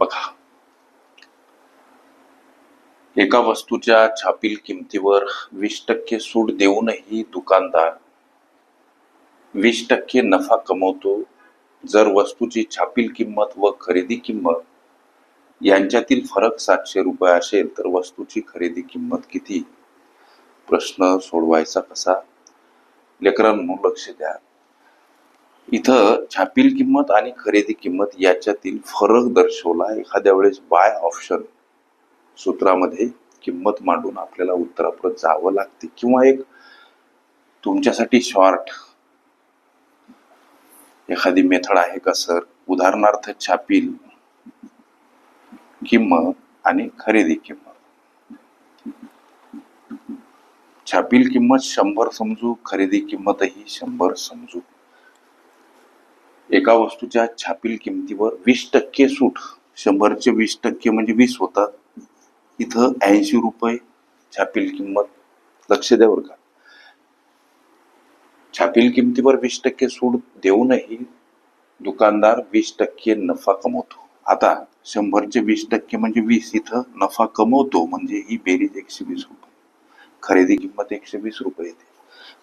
बघा. एका वस्तूच्या छापील किमतीवर वीस टक्के सूट देऊनही दुकानदार वीस टक्के नफा कमवतो. जर वस्तूची छापील किंमत व खरेदी किंमत यांच्यातील फरक सातशे रुपये असेल तर वस्तूची खरेदी किंमत किती? प्रश्न सोडवायचा कसा? लेकरांनो लक्ष द्या. इथं छापील किंमत आणि खरेदी किंमत याच्यातील फरक दर्शवला. एखाद्या वेळेस बाय ऑप्शन सूत्रामध्ये किंमत मांडून आपल्याला उत्तरापर्यंत जावं लागते किंवा एक तुमच्यासाठी शॉर्ट एखादी मेथड आहे का सर उदाहरणार्थ छापील किंमत आणि खरेदी किंमत. छापील किंमत शंभर समजू खरेदी किंमतही शंभर समजू. एका वस्तूच्या छापील किमतीवर वीस टक्के सूट शंभरचे वीस टक्के म्हणजे वीस होतात. इथं ऐंशी रुपये छापील किंमत लक्ष द्या बरं का. छापील किमतीवर वीस टक्के सूट देऊनही दुकानदार वीस टक्के नफा कमवतो. आता शंभरचे वीस टक्के म्हणजे वीस इथं नफा कमवतो म्हणजे ही बेरीज एकशे वीस रुपये. खरेदी किंमत एकशे वीस रुपये येते.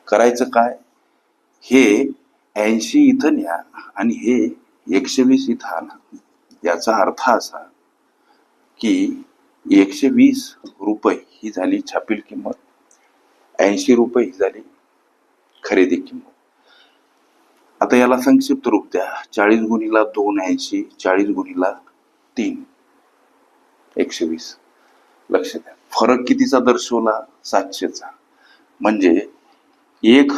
करायचं काय? हे ऐंशी इथं न्या आणि हे एकशे वीस इथं आणा. याचा अर्थ असा की एकशे वीस रुपये ही झाली छापील किंमत. ऐंशी रुपये ही झाली खरेदी किंमत. आता याला संक्षिप्त रूप द्या. चाळीस गुणीला दोन ऐंशी चाळीस गुणीला तीन. एकशे वीस लक्ष द्या. फरक कितीचा दर्शवला? सातशेचा. म्हणजे एक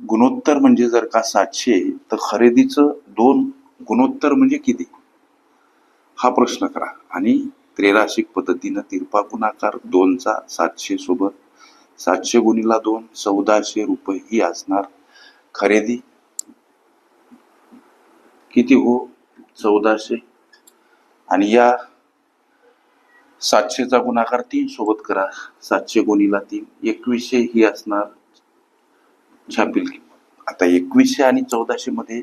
गुणोत्तर म्हणजे जर का सातशे तर खरेदीचं दोन गुणोत्तर म्हणजे किती? हा प्रश्न करा. आणि त्रेराशिक पद्धतीनं तिरपा गुणाकार दोनचा सातशे सोबत. सातशे गुणीला दोन चौदाशे रुपये ही असणार खरेदी. किती हो? चौदाशे. आणि या सातशेचा गुणाकार तीन सोबत करा. सातशे गुणीला तीन एकवीसशे ही असणार छापील किंमत आता एकवीसशे आणि चौदाशे मध्ये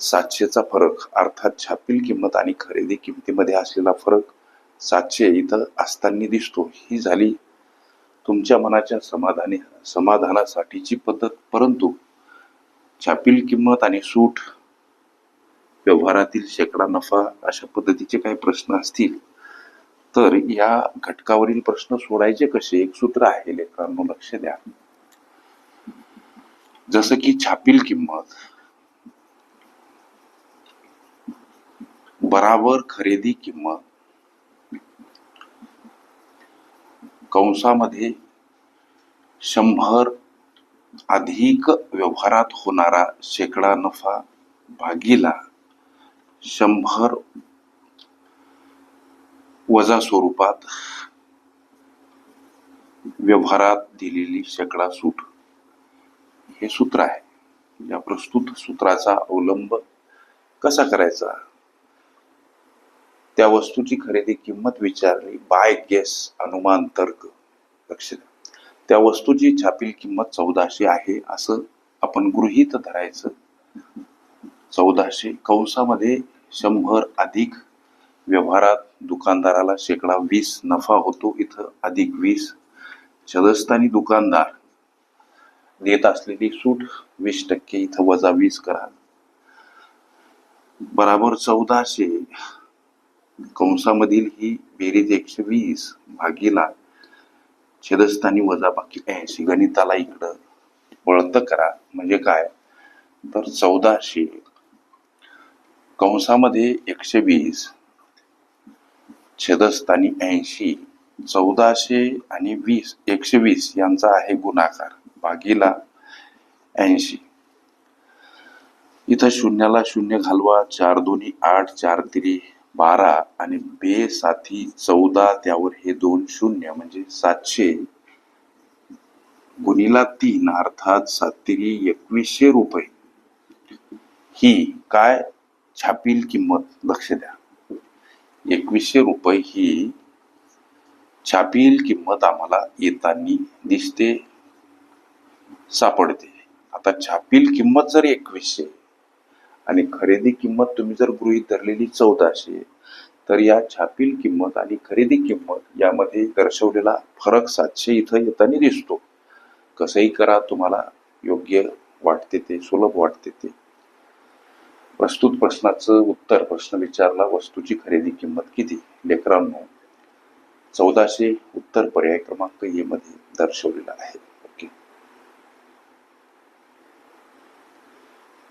सातशेचा फरक अर्थात छापील किंमत आणि खरेदी किमतीमध्ये असलेला फरक सातशे इथं असताना दिसतो. ही झाली तुमच्या मनाच्या समाधानी समाधानासाठीची पद्धत. परंतु छापील किंमत आणि सूट व्यवहारातील शेकडा नफा अशा पद्धतीचे काही प्रश्न असतील तर या घटकावरील प्रश्न सोडायचे कसे? एक सूत्र आहे लेकरांनो लक्ष द्या. जसं की छापील किंमत बराबर खरेदी किंमत कंसामध्ये शंभर अधिक व्यवहारात होणारा शेकडा नफा भागीला शंभर वजा स्वरूपात व्यवहारात दिलेली शेकडा सूट. हे सूत्र आहे. म्हणजे या प्रस्तुत सूत्राचा अवलंब कसा करायचा? त्या वस्तूची खरेदी किंमत विचारली बाय गेस अनुमान तर्क लक्ष द्या. त्या वस्तूची छापील किंमत चौदाशे आहे असं आपण गृहीत धरायचं. चौदाशे कंसामध्ये शंभर अधिक व्यवहारात दुकानदाराला शेकडा वीस नफा होतो इथं अधिक वीस. छदस्थानी दुकानदार देत असलेली सूट वीस टक्के इथं वजा वीस करा. बराबर चौदाशे. कंसामधील ही बेरीज एकशे वीस भागीला छेदस्थानी वजा बाकी ऐंशी. गणिताला इकडं वळत करा. म्हणजे काय? तर चौदाशे. कंसामध्ये एकशे वीस छेदस्थानी ऐंशी चौदाशे आणि वीस. एकशे वीस यांचा आहे गुणाकार. भागीला ऐंशी. इथं शून्याला शून्य घालवा चार दोन्ही आठ चार तिरी बारा आणि बे साथी चौदा त्यावर हे दोन शून्य म्हणजे सातशे गुणीला तीन अर्थात सात एकवीसशे रुपये. ही काय छापील किंमत? लक्ष द्या. एकवीसशे रुपये ही छापील किंमत आम्हाला येताना दिसते. सापडते. आता छापील किंमत जर एकवीसशे आणि खरेदी किंमत तुम्ही जर गृहीत धरलेली चौदाशे तर या छापील किंमत आणि खरेदी किंमत यामध्ये दर्शवलेला फरक सातशे इथं येताना दिसतो. कसंही करा तुम्हाला योग्य वाटते ते सुलभ वाटते ते. प्रस्तुत प्रश्नाचं उत्तर प्रश्न विचारला वस्तूची खरेदी किंमत किती? लेकरांनो चौदाशे उत्तर पर्याय क्रमांक ए मध्ये दर्शवलेला आहे.